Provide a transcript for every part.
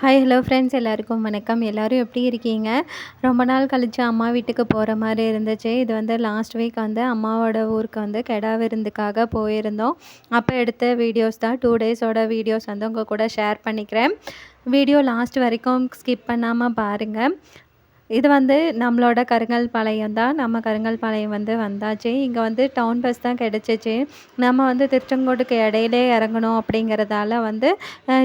Hi hello friends எல்லாருக்கும் வணக்கம். எல்லோரும் எப்படி இருக்கீங்க? ரொம்ப நாள் கழித்து அம்மா வீட்டுக்கு போகிற மாதிரி இருந்துச்சு. இது வந்து லாஸ்ட் வீக் வந்து அம்மாவோட ஊருக்கு வந்து கெடா விருந்துக்காக போயிருந்தோம். அப்போ எடுத்த வீடியோஸ் தான். டூ டேஸோட வீடியோஸ் வந்து உங்கள் கூட ஷேர் பண்ணிக்கிறேன். வீடியோ லாஸ்ட் வரைக்கும் ஸ்கிப் பண்ணாமல் பாருங்கள் இது வந்து நம்மளோட கருங்கல் பாளையம் தான். நம்ம கருங்கல் பாளையம் வந்து வந்தாச்சு. இங்கே வந்து டவுன் பஸ் தான் கிடச்சிச்சு. நம்ம வந்து திருச்செங்கோட்டுக்கு இடையிலே இறங்கணும் அப்படிங்கிறதால வந்து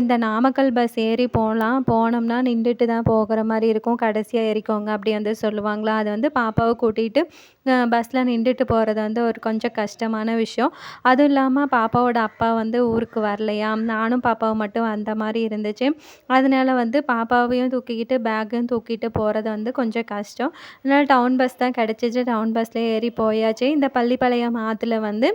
இந்த நாமக்கல் பஸ் ஏறி போகலாம் போனோம்னா நின்றுட்டு தான் போகிற மாதிரி இருக்கும். கடைசியாக ஏறிக்கோங்க அப்படி வந்து சொல்லுவாங்களா? அது வந்து பாப்பாவை கூட்டிகிட்டு பஸ்ஸில் நின்றுட்டு போகிறது வந்து ஒரு கொஞ்சம் கஷ்டமான விஷயம். அதுவும் இல்லாமல் பாப்பாவோட அப்பா வந்து ஊருக்கு வரலையா? நானும் பாப்பாவும் மட்டும் வந்த மாதிரி இருந்துச்சு. அதனால வந்து பாப்பாவையும் தூக்கிக்கிட்டு பேக்கையும் தூக்கிட்டு போகிறது வந்து கொஞ்சம் கஷ்டம். அதனால் டவுன் பஸ் தான் கிடச்சிச்சு. டவுன் பஸ்ஸில் ஏறி போயாச்சு. இந்த பள்ளிப்பாளையம் ஆற்றுல வந்து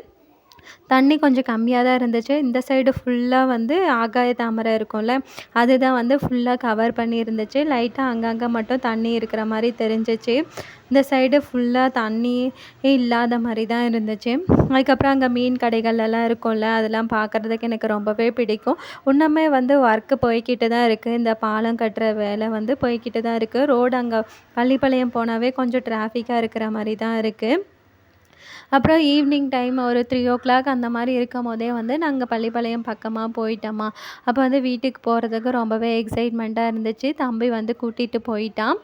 தண்ணி கொஞ்சம் கம்மியாக தான் இருந்துச்சு. இந்த சைடு ஃபுல்லாக வந்து ஆகாய தாமரை இருக்கும்ல அதுதான் வந்து ஃபுல்லாக கவர் பண்ணி இருந்துச்சு லைட்டாக அங்கங்கே மட்டும் தண்ணி இருக்கிற மாதிரி தெரிஞ்சிச்சு. இந்த சைடு ஃபுல்லாக தண்ணி இல்லாத மாதிரி தான் இருந்துச்சு. அதுக்கப்புறம் அங்கே மீன் கடைகள்லாம் இருக்கும்ல அதெல்லாம் பார்க்குறதுக்கு எனக்கு ரொம்பவே பிடிக்கும். இன்னுமே வந்து ஒர்க்கு போய்கிட்டு தான் இருக்குது இந்த பாலம் கட்டுற வேலை வந்து போய்கிட்டு தான் இருக்குது ரோடு அங்கே பள்ளிப்பாளையம் போனாவே கொஞ்சம் டிராஃபிக்காக இருக்கிற மாதிரி தான் இருக்குது அப்புறம் ஈவினிங் டைம் ஒரு த்ரீ ஓ கிளாக் அந்த மாதிரி இருக்கும் போதே வந்து நாங்கள் பள்ளிப்பாளையம் பக்கமாக போயிட்டோமா. அப்போ வந்து வீட்டுக்கு போகிறதுக்கு ரொம்பவே எக்ஸைட்மெண்ட்டாக இருந்துச்சு. தம்பி வந்து கூட்டிகிட்டு போயிட்டான்.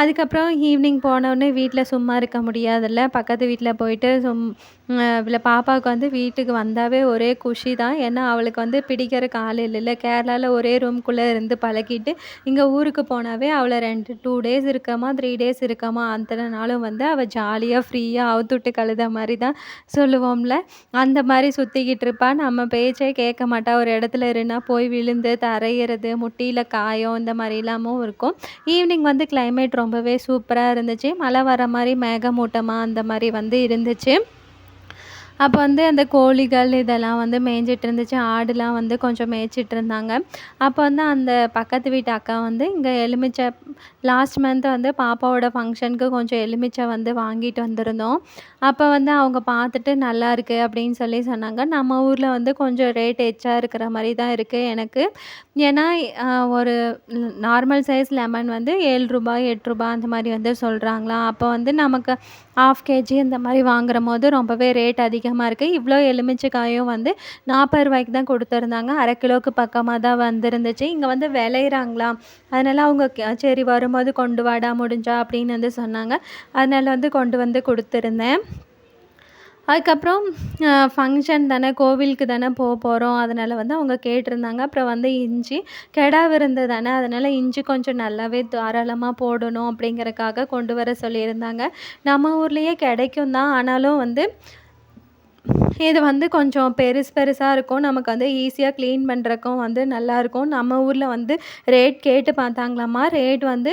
அதுக்கப்புறம் ஈவினிங் போனோடனே வீட்டில் சும்மா இருக்க முடியாதுல்ல. பக்கத்து வீட்டில் போயிட்டு சும் இவ்வளோ பாப்பாவுக்கு வந்து வீட்டுக்கு வந்தாவே ஒரே குஷி தான். ஏன்னா அவளுக்கு வந்து பிடிக்கிறக்கு ஆள் இல்லைல்ல கேரளாவில் ஒரே ரூம்குள்ளே இருந்து பழகிட்டு இங்கே ஊருக்கு போனாவே அவளை ரெண்டு டூ டேஸ் இருக்கமா த்ரீ டேஸ் இருக்கமா அத்தனை நாளும் வந்து அவள் ஜாலியாக ஃப்ரீயாக அவுத்துட்டு கழுத மாதிரி தான் சொல்லுவோம்ல. அந்த மாதிரி சுற்றிக்கிட்டு இருப்பாள் நம்ம பேச்சே கேட்க மாட்டா. ஒரு இடத்துல இருந்தால் போய் விழுந்து தரையிறது முட்டியில் காயம் இந்த மாதிரி இல்லாமல் இருக்கும். ஈவினிங் வந்து கிளைமேட் ரொம்பவே சூப்பராக இருந்துச்சு. மழை வர மாதிரி மேகமூட்டமாக அந்த மாதிரி வந்து இருந்துச்சு. அப்போ வந்து அந்த கோழிகள் இதெல்லாம் வந்து மேய்ஞ்சிட்டு இருந்துச்சு. ஆடுலாம் வந்து கொஞ்சம் மேய்ச்சிட்டு இருந்தாங்க. அப்போ வந்து அந்த பக்கத்து வீட்டு அக்கா வந்து இங்கே எலுமிச்சை லாஸ்ட் மந்த் வந்து பாப்பாவோட ஃபங்க்ஷனுக்கு கொஞ்சம் எலுமிச்சை வந்து வாங்கிட்டு வந்திருந்தோம். அப்போ வந்து அவங்க பார்த்துட்டு நல்லா இருக்குது அப்படின்னு சொல்லி சொன்னாங்க. நம்ம ஊரில் வந்து கொஞ்சம் ரேட் எச்சா இருக்கிற மாதிரி தான் இருக்குது எனக்கு. ஏன்னா ஒரு நார்மல் சைஸ் லெமன் வந்து ஏழு ரூபாய் எட்டு ரூபாய் அந்த மாதிரி வந்து சொல்கிறாங்களா அப்போ வந்து நமக்கு ஆஃப் கேஜி இந்த மாதிரி வாங்குற போது ரொம்பவே ரேட் அதிகமாக இருக்குது இவ்வளோ எலுமிச்சைக்காயும் வந்து நாற்பது ரூபாய்க்கு தான் கொடுத்துருந்தாங்க. அரை கிலோவுக்கு பக்கமாக தான் வந்துருந்துச்சு. இங்கே வந்து விளையிறாங்களாம் அதனால் அவங்க சரி வரும்போது கொண்டு வாடா முடிஞ்சா அப்படின்னு வந்து சொன்னாங்க. அதனால் வந்து கொண்டு வந்து கொடுத்துருந்தேன். அதுக்கப்புறம் ஃபங்க்ஷன் தானே கோவிலுக்கு தானே போக போகிறோம் அதனால் வந்து அவங்க கேட்டிருந்தாங்க. அப்புறம் வந்து இஞ்சி கெடா விருந்து தானே. அதனால் இஞ்சி கொஞ்சம் நல்லாவே தாராளமாக போடணும் அப்படிங்கிறக்காக கொண்டு வர சொல்லியிருந்தாங்க. நம்ம ஊர்லேயே கிடைக்கும் தான். ஆனாலும் வந்து இது வந்து கொஞ்சம் பெருசு பெருசாக இருக்கும். நமக்கு வந்து ஈஸியாக க்ளீன் பண்ணுறக்கும் வந்து நல்லாயிருக்கும் நம்ம ஊரில் வந்து ரேட் கேட்டு பார்த்தாங்களாம்மா. ரேட் வந்து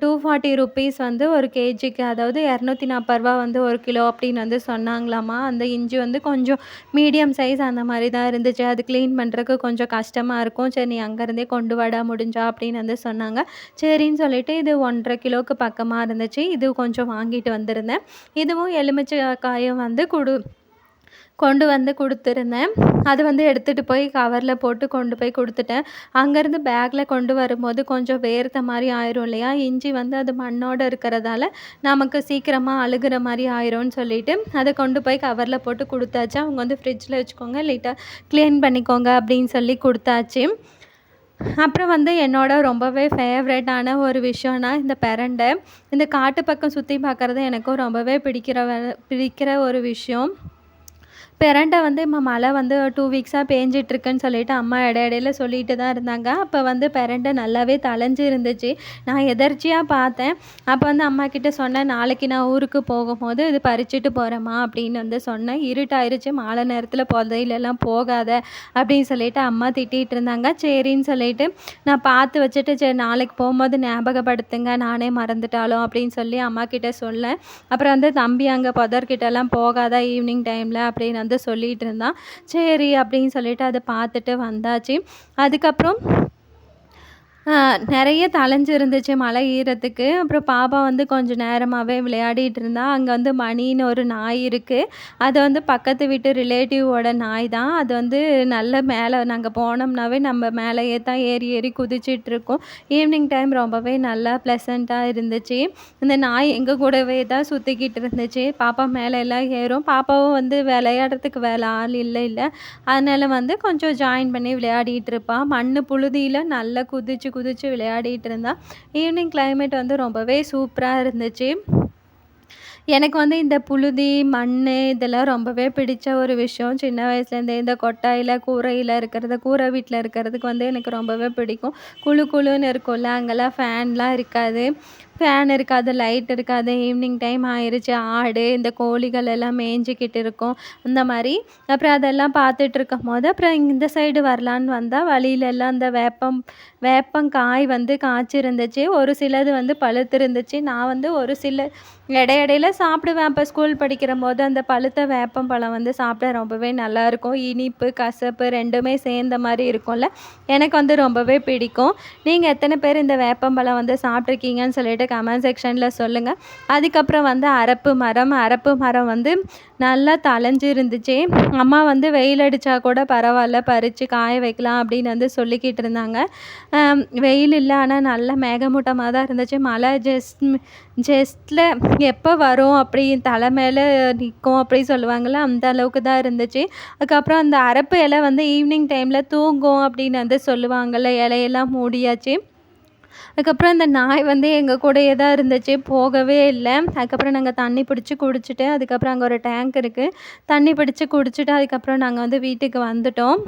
டூ ஃபார்ட்டி ருப்பீஸ் வந்து ஒரு கேஜிக்கு அதாவது இரநூத்தி நாற்பது ரூபா வந்து ஒரு கிலோ அப்படின்னு வந்து சொன்னாங்களாம்மா. அந்த இஞ்சி வந்து கொஞ்சம் மீடியம் சைஸ் அந்த மாதிரி தான் இருந்துச்சு. அது க்ளீன் பண்ணுறதுக்கு கொஞ்சம் கஷ்டமாக இருக்கும். சரி நீ அங்கேருந்தே கொண்டு வாடா முடிஞ்சா அப்படின்னு வந்து சொன்னாங்க. சரின்னு சொல்லிட்டு இது ஒன்றரை கிலோவுக்கு பக்கமாக இருந்துச்சு. இது கொஞ்சம் வாங்கிட்டு வந்திருந்தேன். இதுவும் எலுமிச்சை காயும் வந்து கொடு கொண்டு வந்து கொடுத்துருந்தேன். அது வந்து எடுத்துகிட்டு போய் கவரில் போட்டு கொண்டு போய் கொடுத்துட்டேன். அங்கேருந்து பேக்கில் கொண்டு வரும்போது கொஞ்சம் வேர்த்த மாதிரி ஆயிரும் இல்லையா? இஞ்சி வந்து அது மண்ணோடு இருக்கிறதால நமக்கு சீக்கிரமாக அழுகிற மாதிரி ஆயிரும்னு சொல்லிட்டு அதை கொண்டு போய் கவரில் போட்டு கொடுத்தாச்சு. அவங்க வந்து ஃப்ரிட்ஜில் வச்சுக்கோங்க லைட்டாக க்ளீன் பண்ணிக்கோங்க அப்படின்னு சொல்லி கொடுத்தாச்சு. அப்புறம் வந்து என்னோட ரொம்பவே ஃபேவரட்டான ஒரு விஷயம்னா இந்த பிரண்டை. இந்த காட்டு பக்கம் சுற்றி பார்க்குறது எனக்கும் ரொம்பவே பிடிக்கிற பிடிக்கிற ஒரு விஷயம். பெரண்டை வந்து இப்போ மழை வந்து டூ வீக்ஸாக பேஞ்சிட்ருக்குன்னு சொல்லிட்டு அம்மா இட இடையில சொல்லிட்டு தான் இருந்தாங்க. அப்போ வந்து பெரண்டை நல்லாவே தளைஞ்சு இருந்துச்சு நான் எதர்ச்சியாக பார்த்தேன். அப்போ வந்து அம்மா கிட்ட சொன்னேன் நாளைக்கு நான் ஊருக்கு போகும்போது இது பறிச்சுட்டு போகிறேம்மா அப்படின்னு வந்து சொன்னேன். இருட்டாயிருச்சு மாலை நேரத்தில் புதையிலெல்லாம் போகாத அப்படின்னு சொல்லிட்டு அம்மா திட்டிகிட்டு இருந்தாங்க. சரின்னு சொல்லிட்டு நான் பார்த்து வச்சுட்டு சரி நாளைக்கு போகும்போது ஞாபகப்படுத்துங்க. நானே மறந்துட்டாலும் அப்படின்னு சொல்லி அம்மா கிட்ட சொன்னேன். அப்புறம் வந்து தம்பி அங்கே புதர்கிட்டலாம் போகாத ஈவினிங் டைமில் அப்படின்னு வந்து சொல்லிகிட்டு இருந்தான். சரி அப்படின்னு சொல்லிட்டு அதை பார்த்துட்டு வந்தாச்சு. அதுக்கப்புறம் அ நெறைய தளஞ்சு இருந்துச்சு மழை ஈரத்துக்கு. அப்புறம் பாப்பா வந்து கொஞ்சம் நேரமாவே விளையாடிட்டு இருந்தா. அங்க வந்து மணின்னு ஒரு நாய் இருக்கு. அது வந்து பக்கத்து வீட்டு ரிலேட்டிவோட நாய் தான். அது வந்து நல்ல மேல நாங்க போனோம்னாவே நம்ம மேலேயே தான் ஏறி ஏறி குதிச்சிட்ருக்கும். ஈவினிங் டைம் ரொம்பவே நல்லா ப்ளசன்ட்டா இருந்துச்சு. இந்த நாய் எங்க கூடவே தான் சுத்திக்கிட்டு இருந்துச்சு. பாப்பா மேல எல்லாம் ஏறும். பாப்பாவும் வந்து விளையாடுறதுக்கு வேற ஆள் இல்லை இல்லை அதனால வந்து கொஞ்சம் ஜாயின் பண்ணி விளையாடிட்டு இருப்பா. மண்ணு புழுதியில நல்லா குதிச்சு குதித்து விளையாடிட்டு இருந்தா. ஈவினிங் கிளைமேட் வந்து ரொம்பவே சூப்பராக இருந்துச்சு. எனக்கு வந்து இந்த புழுதி, மண் இதெல்லாம் ரொம்பவே பிடிச்ச ஒரு விஷயம். சின்ன வயசுலேருந்தே இந்த கொட்டாயில் கூரையில் இருக்கிறது, கூரை வீட்டில் இருக்கிறதுக்கு வந்து எனக்கு ரொம்பவே பிடிக்கும். குளு குழுன்னு இருக்கும்ல, அங்கெல்லாம் ஃபேன்லாம் இருக்காது. ஃபேன் இருக்காது, லைட் இருக்காது. ஈவினிங் டைம் ஆயிடுச்சு ஆடு, இந்த கோழிகள் எல்லாம் மேய்ஞ்சிக்கிட்டு இருக்கும். இந்த மாதிரி அப்புறம் அதெல்லாம் பார்த்துட்ருக்கும்போது, அப்புறம் இந்த சைடு வரலான்னு வந்தால் வழியிலெல்லாம் அந்த வேப்பம் வேப்பங்காய் வந்து காய்ச்சிருந்துச்சு. ஒரு சிலது வந்து பழுத்திருந்துச்சு. நான் வந்து ஒரு சில இடை இடையில சாப்பிடுவேன். அப்போ ஸ்கூல் படிக்கிறம்போது அந்த பழுத்த வேப்பம் பழம் வந்து சாப்பிட ரொம்பவே நல்லாயிருக்கும். இனிப்பு, கசப்பு ரெண்டுமே சேர்ந்த மாதிரி இருக்கும்ல. எனக்கு வந்து ரொம்பவே பிடிக்கும். நீங்கள் எத்தனை பேர் இந்த வேப்பம்பழம் வந்து சாப்பிட்ருக்கீங்கன்னு சொல்லிட்டு கமெண்ட் செக்ஷனில் சொல்லுங்கள் அதுக்கப்புறம் வந்து அரப்பு மரம். அரப்பு மரம் வந்து நல்லா தளஞ்சு இருந்துச்சு. அம்மா வந்து வெயில் அடித்தா கூட பரவாயில்ல பறித்து காய வைக்கலாம் அப்படின்னு வந்து சொல்லிக்கிட்டு இருந்தாங்க. வெயில் இல்லை ஆனால் நல்லா மேகமூட்டமாக தான் இருந்துச்சு. மழை ஜஸ்ட் ஜஸ்ட்ல எப்போ வரும் அப்படி தலை மேலே நிற்கும் அப்படி சொல்லுவாங்கல்ல, அந்த அளவுக்கு தான் இருந்துச்சு. அதுக்கப்புறம் அந்த அரப்பு இலை வந்து ஈவினிங் டைமில் தூங்கும் அப்படின்னு வந்து சொல்லுவாங்கல்ல, இலையெல்லாம் மூடியாச்சு. அதுக்கப்புறம் அந்த நாய் வந்து எங்கள் கூடயே தான் இருந்துச்சு. போகவே இல்லை அதுக்கப்புறம் நாங்கள் தண்ணி பிடிச்சி குடிச்சிட்டு அதுக்கப்புறம் அங்கே ஒரு டேங்க் இருக்குது தண்ணி பிடிச்சி குடிச்சிட்டு அதுக்கப்புறம் நாங்கள் வந்து வீட்டுக்கு வந்துட்டோம்.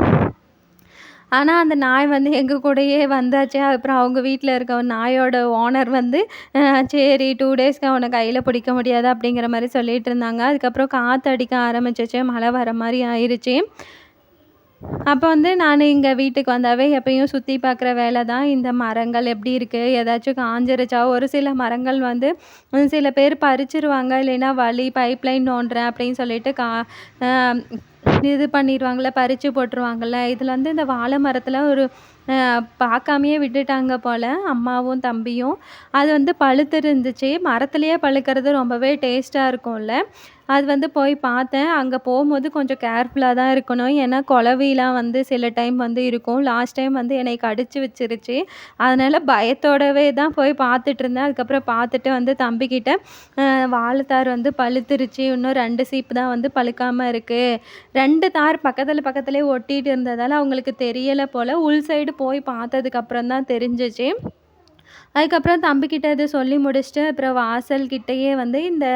ஆனால் அந்த நாய் வந்து எங்கள் கூடயே வந்தாச்சு. அப்புறம் அவங்க வீட்டில் இருக்க நாயோட ஓனர் வந்து, சரி டூ டேஸ்க்கு அவனை கையில் பிடிக்க முடியாது அப்படிங்கிற மாதிரி சொல்லிகிட்டு இருந்தாங்க. அதுக்கப்புறம் காற்று அடிக்க ஆரம்பிச்சிச்சு மழை வர மாதிரி ஆயிடுச்சு அப்போ வந்து நான் இங்கே வீட்டுக்கு வந்தாவே எப்பயும் சுற்றி பார்க்குற வேலை தான். இந்த மரங்கள் எப்படி இருக்குது ஏதாச்சும் காஞ்சிருச்சா ஒரு சில மரங்கள் வந்து சில பேர் பறிச்சிருவாங்க இல்லைன்னா வழி பைப்லைன் நோண்டுறேன் அப்படின்னு சொல்லிட்டு கா இது பண்ணிடுவாங்கள்ல பறித்து போட்டுருவாங்கல்ல. இதில் வந்து இந்த வாழை மரத்தில் ஒரு பார்க்காமையே விட்டுட்டாங்க போல் அம்மாவும், தம்பியும். அது வந்து பழுத்திருந்துச்சு. மரத்துலேயே பழுக்கிறது ரொம்பவே டேஸ்ட்டாக இருக்கும்ல. அது வந்து போய் பார்த்தேன். அங்கே போகும்போது கொஞ்சம் கேர்ஃபுல்லாக தான் இருக்கணும். ஏன்னா குளவிலாம் வந்து சில டைம் வந்து இருக்கும். லாஸ்ட் டைம் வந்து என்னை கடிச்சு வச்சிருச்சு. அதனால் பயத்தோடவே தான் போய் பார்த்துட்டுருந்தேன். அதுக்கப்புறம் பார்த்துட்டு வந்து தம்பிக்கிட்ட, வாழைத்தார் வந்து பழுத்துருச்சு. இன்னும் ரெண்டு சீப்பு தான் வந்து பழுக்காமல் இருக்குது ரெண்டு தார் பக்கத்தில் பக்கத்துலேயே ஒட்டிகிட்டு இருந்ததால் அவங்களுக்கு தெரியலை போல் உள் சைடு போய் பார்த்ததுக்கப்புறம் தான் தெரிஞ்சிச்சு. அதுக்கப்புறம் தம்பிக்கிட்ட இது சொல்லி முடிச்சுட்டு, அப்புறம் வாசல்கிட்டயே வந்து இந்த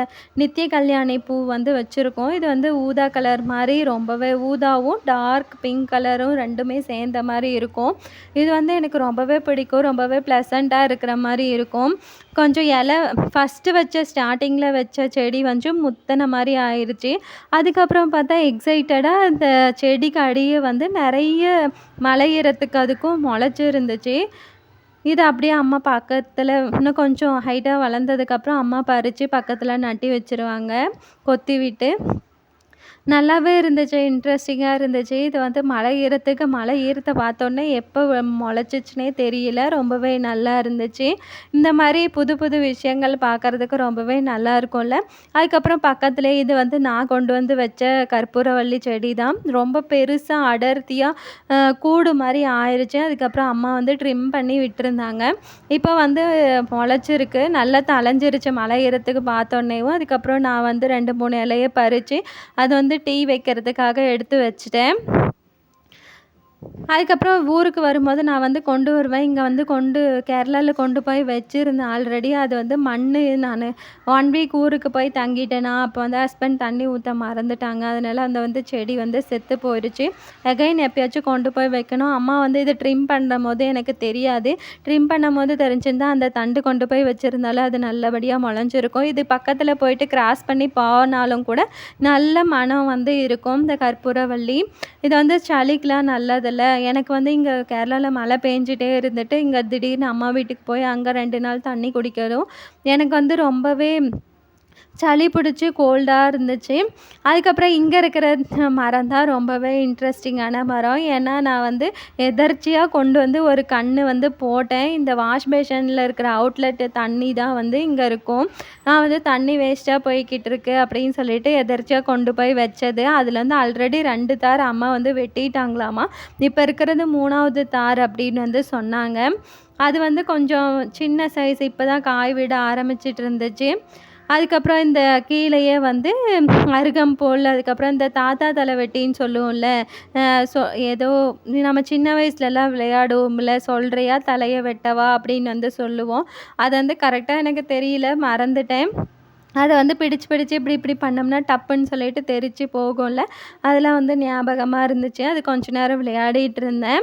நித்திய கல்யாணி பூ வந்து வச்சுருக்கோம் இது வந்து ஊதா கலர் மாதிரி ரொம்பவே ஊதாவும், டார்க் பிங்க் கலரும் ரெண்டுமே சேர்ந்த மாதிரி இருக்கும். இது வந்து எனக்கு ரொம்பவே பிடிக்கும். ரொம்பவே ப்ளசண்ட்டாக இருக்கிற மாதிரி இருக்கும். கொஞ்சம் இலை ஃபர்ஸ்ட்டு வச்ச ஸ்டார்டிங்கில் வச்ச செடி வந்து முத்தின மாதிரி ஆயிடுச்சு அதுக்கப்புறம் பார்த்தா எக்ஸைட்டடாக அந்த செடிக்கு அடியே வந்து நிறைய மழை அதுக்கும் மொளச்சு இருந்துச்சு. இது அப்படியே அம்மா பக்கத்தில் இன்னும் கொஞ்சம் ஹைட்டாக வளர்ந்ததுக்கப்புறம் அம்மா பறித்து பக்கத்தில் நட்டி வச்சுருவாங்க. கொத்தி விட்டு. நல்லாவே இருந்துச்சு. இன்ட்ரெஸ்டிங்காக இருந்துச்சு. இது வந்து மழை ஈரத்துக்கு மழை ஈரத்த பார்த்தோன்னே எப்போ முளைச்சிச்சுனே தெரியல. ரொம்பவே நல்லா இருந்துச்சு. இந்த மாதிரி புது புது விஷயங்கள் பார்க்கறதுக்கு ரொம்பவே நல்லா இருக்கும்ல. அதுக்கப்புறம் பக்கத்திலேயே இது வந்து நான் கொண்டு வந்து வச்ச கற்பூரவள்ளி செடி தான். ரொம்ப பெருசாக அடர்த்தியாக கூடு மாதிரி ஆயிடுச்சு அதுக்கப்புறம் அம்மா வந்து ட்ரிம் பண்ணி விட்டுருந்தாங்க. இப்போ வந்து முளைச்சிருக்கு நல்லா தளஞ்சிருச்சு மழை ஈரத்துக்கு பார்த்தோன்னேவும் அதுக்கப்புறம் நான் வந்து ரெண்டு மூணு இலையை பறித்து அது வந்து டீ வைக்கிறதுக்காக எடுத்து வச்சுட்டேன். அதுக்கப்புறம் ஊருக்கு வரும்போது நான் வந்து கொண்டு வருவேன். இங்கே வந்து கொண்டு கேரளாவில் கொண்டு போய் வச்சுருந்தேன் ஆல்ரெடி. அது வந்து மண் நான் ஒன் வீக் ஊருக்கு போய் தங்கிட்டேனா, அப்போ வந்து ஹஸ்பண்ட் தண்ணி ஊற்ற மறந்துட்டாங்க. அதனால அந்த வந்து செடி வந்து செத்து போயிடுச்சு அகைன் எப்பயாச்சும் கொண்டு போய் வைக்கணும். அம்மா வந்து இது ட்ரிம் பண்ணும்போது எனக்கு தெரியாது. ட்ரிம் பண்ணும்போது தெரிஞ்சிருந்தா அந்த தண்டு கொண்டு போய் வச்சுருந்தாலும் அது நல்லபடியாக முளைஞ்சிருக்கும் இது பக்கத்தில் போயிட்டு கிராஸ் பண்ணி போனாலும் கூட நல்ல மனம் வந்து இருக்கும். இந்த கற்பூரவள்ளி. இது வந்து சளிக்கெலாம் நல்லது நல்லதில்ல. எனக்கு வந்து இங்கே கேரளாவில் மழை பேஞ்சுட்டே இருந்துட்டு, இங்கே திடீர்னு அம்மா வீட்டுக்கு போய் அங்கே ரெண்டு நாள் தண்ணி குடிக்கிறதும் எனக்கு வந்து ரொம்பவே சளி பிடிச்சி கோல்டாக இருந்துச்சு. அதுக்கப்புறம் இங்கே இருக்கிற மரம் தான் ரொம்பவே இன்ட்ரெஸ்டிங்கான மரம். ஏன்னா நான் வந்து எதர்ச்சியாக கொண்டு வந்து ஒரு கண் வந்து போட்டேன். இந்த வாஷ் பேஷனில் இருக்கிற அவுட்லெட்டு தண்ணி தான் வந்து இங்கே இருக்கும். நான் வந்து தண்ணி வேஸ்ட்டாக போய்கிட்டு இருக்கு அப்படின்னு சொல்லிட்டு எதர்ச்சியாக கொண்டு போய் வச்சது. அதில் வந்து ஆல்ரெடி ரெண்டு தார் அம்மா வந்து வெட்டிட்டாங்களாமா. இப்போ இருக்கிறது மூணாவது தார் அப்படின்னு வந்து சொன்னாங்க. அது வந்து கொஞ்சம் சின்ன சைஸ் இப்போ தான் காய் விட ஆரம்பிச்சிட்டு இருந்துச்சு. அதுக்கப்புறம் இந்த கீழேயே வந்து அருகம்போல் அதுக்கப்புறம் இந்த தாத்தா தலைவெட்டின்னு சொல்லுவோம்ல ஸோ ஏதோ நம்ம சின்ன வயசுலலாம் விளையாடுவோம்ல சொல்கிறியா தலையை வெட்டவா? அப்படின்னு வந்து சொல்லுவோம். அது வந்து கரெக்டாக எனக்கு தெரியல மறந்துட்டேன். அதை வந்து பிடிச்சு பிடிச்சு இப்படி இப்படி பண்ணோம்னா டப்புன்னு சொல்லிட்டு தெரிச்சு போகும்ல. அதெல்லாம் வந்து ஞாபகமாக இருந்துச்சு. அது கொஞ்ச நேரம் விளையாடிட்டு இருந்தேன்.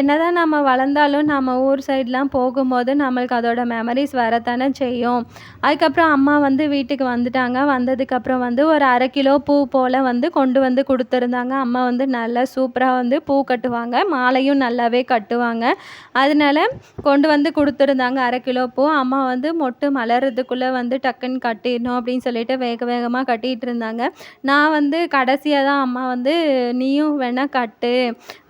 என்னதான் நம்ம வளர்ந்தாலும் நம்ம ஊர் சைட்லாம் போகும்போது நம்மளுக்கு அதோட மெமரிஸ் வரத்தானே செய்யும். அதுக்கப்புறம் அம்மா வந்து வீட்டுக்கு வந்துட்டாங்க. வந்ததுக்கப்புறம் வந்து ஒரு அரை கிலோ பூ போல் வந்து கொண்டு வந்து கொடுத்துருந்தாங்க. அம்மா வந்து நல்லா சூப்பராக வந்து பூ கட்டுவாங்க. மாலையும் நல்லாவே கட்டுவாங்க. அதனால கொண்டு வந்து கொடுத்துருந்தாங்க அரை கிலோ பூ. அம்மா வந்து மொட்டு மலர்றதுக்குள்ளே வந்து டக்குன்னு கட்டிடணும் அப்படின்னு சொல்லிட்டு வேக வேகமாக கட்டிகிட்டு இருந்தாங்க. நான் வந்து கடைசியாக தான் அம்மா வந்து நீயும் வேணால் கட்டு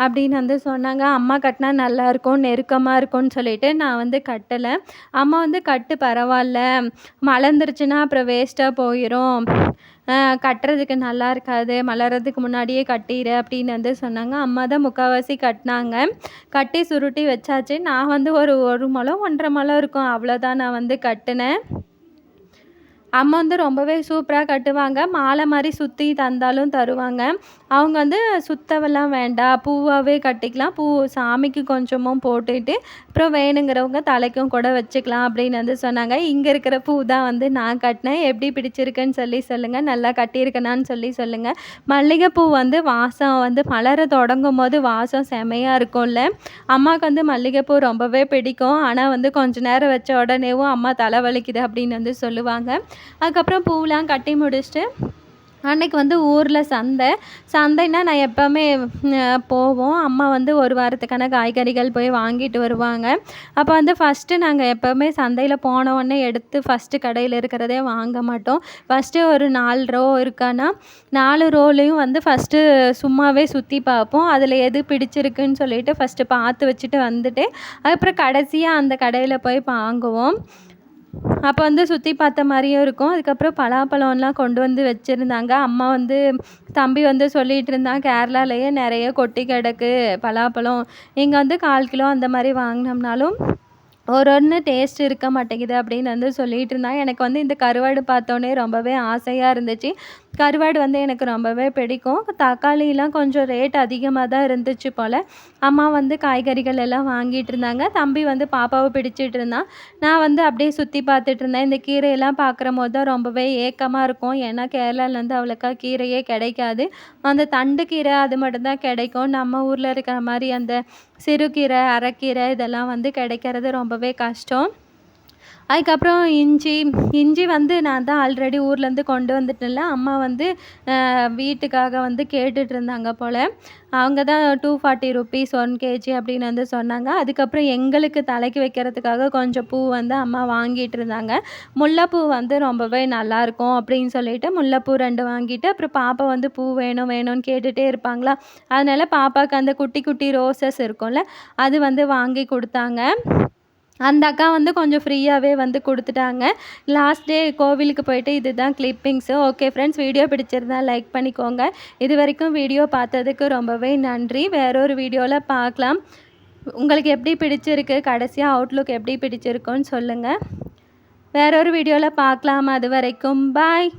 அப்படின்னு வந்து சொன்னாங்க. அம்மா அம்மா கட்டினா நல்லாயிருக்கும் நெருக்கமாக இருக்கும்னு சொல்லிட்டு நான் வந்து கட்டலை. அம்மா வந்து கட்டு பரவாயில்ல மலர்ந்துருச்சுன்னா அப்புறம் வேஸ்ட்டாக போயிடும் கட்டுறதுக்கு நல்லா இருக்காது. மலர்றதுக்கு முன்னாடியே கட்டிடு அப்படின்னு வந்து சொன்னாங்க. அம்மா தான் முக்கால்வாசி கட்டினாங்க. கட்டி சுருட்டி வச்சாச்சு. நான் வந்து ஒரு ஒரு மலம் ஒன்றரை மலம் இருக்கும். அவ்வளோதான் நான் வந்து கட்டினேன். அம்மா வந்து ரொம்பவே சூப்பராக கட்டுவாங்க. மாலை மாதிரி சுற்றி தந்தாலும் தருவாங்க. அவங்க வந்து சுத்தவெல்லாம் வேண்டாம் பூவாகவே கட்டிக்கலாம் பூ சாமிக்கு கொஞ்சமும் போட்டுட்டு அப்புறம் வேணுங்கிறவங்க தலைக்கும் கூட வச்சுக்கலாம் அப்படின்னு வந்து சொன்னாங்க. இங்கே இருக்கிற பூ தான் வந்து நான் கட்டினேன். எப்படி பிடிச்சிருக்குன்னு சொல்லி சொல்லுங்கள் நல்லா கட்டியிருக்கேனான்னு சொல்லி சொல்லுங்கள் மல்லிகைப்பூ வந்து வாசம் வந்து மலர தொடங்கும் போது வாசம் செமையாக இருக்கும்ல. அம்மாவுக்கு வந்து மல்லிகைப்பூ ரொம்பவே பிடிக்கும். ஆனால் வந்து கொஞ்ச நேரம் வச்ச உடனேவும் அம்மா தலை வலிக்குது அப்படின்னு வந்து சொல்லுவாங்க. அதுக்கப்புறம் பூவெலாம் கட்டி முடிச்சுட்டு அன்னைக்கு வந்து ஊரில் சந்தை. சந்தைன்னா நான் எப்போவுமே போவோம். அம்மா வந்து ஒரு வாரத்துக்கான காய்கறிகள் போய் வாங்கிட்டு வருவாங்க. அப்போ வந்து ஃபஸ்ட்டு நாங்கள் எப்போவுமே சந்தையில் போனவுடனே எடுத்து ஃபஸ்ட்டு கடையில் இருக்கிறதே வாங்க மாட்டோம். ஃபஸ்ட்டு ஒரு நாலு ரோ இருக்கான்னா நாலு ரோலையும் வந்து ஃபஸ்ட்டு சும்மாவே சுற்றி பார்ப்போம். அதில் எது பிடிச்சிருக்குன்னு சொல்லிட்டு ஃபஸ்ட்டு பார்த்து வச்சுட்டு வந்துட்டு அதுக்கப்புறம் கடைசியாக அந்த கடையில் போய் வாங்குவோம். அப்போ வந்து சுற்றி பார்த்த மாதிரியும் இருக்கும். அதுக்கப்புறம் பலாப்பழம்லாம் கொண்டு வந்து வச்சுருந்தாங்க. அம்மா வந்து தம்பி வந்து சொல்லிகிட்டு இருந்தான் கேரளாலேயே நிறைய கொட்டி கிடக்கு பலாப்பழம். இங்கே வந்து கால் கிலோ அந்த மாதிரி வாங்கினோம்னாலும் ஒரு ஒன்று டேஸ்ட் இருக்க மாட்டேங்குது அப்படின்னு வந்து சொல்லிகிட்டு இருந்தான். எனக்கு வந்து இந்த கருவாடு பார்த்தோன்னே ரொம்பவே ஆசையாக இருந்துச்சு. கருவாடு வந்து எனக்கு ரொம்பவே பிடிக்கும். தக்காளிலாம் கொஞ்சம் ரேட் அதிகமாக தான் இருந்துச்சு போல். அம்மா வந்து காய்கறிகள் எல்லாம் வாங்கிட்டு இருந்தாங்க. தம்பி வந்து பாப்பாவை பிடிச்சிட்டு இருந்தான். நான் வந்து அப்படியே சுற்றி பார்த்துட்டு இருந்தேன். இந்த கீரையெல்லாம் பார்க்குற போது தான் ரொம்பவே ஏக்கமாக இருக்கும். ஏன்னா கேரளாலேருந்து அவ்வளோக்கா கீரையே கிடைக்காது. அந்த தண்டு கீரை அது மட்டும்தான் கிடைக்கும். நம்ம ஊரில் இருக்கிற மாதிரி அந்த சிறுகீரை அரைக்கீரை இதெல்லாம் வந்து கிடைக்கிறது ரொம்பவே கஷ்டம். அதுக்கப்புறம் இஞ்சி இஞ்சி வந்து நான் தான் ஆல்ரெடி ஊர்லேருந்து கொண்டு வந்துட்டேன்ல. அம்மா வந்து வீட்டுக்காக வந்து கேட்டுட்ருந்தாங்க போல். அவங்க தான் two forty rupees one KG அப்படின்னு வந்து சொன்னாங்க. அதுக்கப்புறம் எங்களுக்கு தலைக்கு வைக்கிறதுக்காக கொஞ்சம் பூ வந்து அம்மா வாங்கிட்டு இருந்தாங்க முல்லைப்பூ வந்து ரொம்பவே நல்லாயிருக்கும் அப்படின்னு சொல்லிட்டு முல்லைப்பூ ரெண்டு வாங்கிட்டு அப்புறம் பாப்பா வந்து பூ வேணும் வேணும்னு கேட்டுகிட்டே இருப்பாங்களா? அதனால் பாப்பாவுக்கு அந்த குட்டி குட்டி ரோசஸ் இருக்கும்ல அது வந்து வாங்கி கொடுத்தாங்க. அந்த அக்கா வந்து கொஞ்சம் ஃப்ரீயாகவே வந்து கொடுத்துட்டாங்க. லாஸ்ட் டே கோவிலுக்கு போயிட்டு இதுதான் கிளிப்பிங்ஸு ஓகே ஃப்ரெண்ட்ஸ் வீடியோ பிடிச்சிருந்தா லைக் பண்ணிக்கோங்க. இது வரைக்கும் வீடியோ பார்த்ததுக்கு ரொம்பவே நன்றி. வேறொரு வீடியோவில் பார்க்கலாம். உங்களுக்கு எப்படி பிடிச்சிருக்கு? கடைசியாக அவுட்லுக் எப்படி பிடிச்சிருக்குன்னு சொல்லுங்கள் வேறொரு வீடியோவில் பார்க்கலாம். அது வரைக்கும் பாய்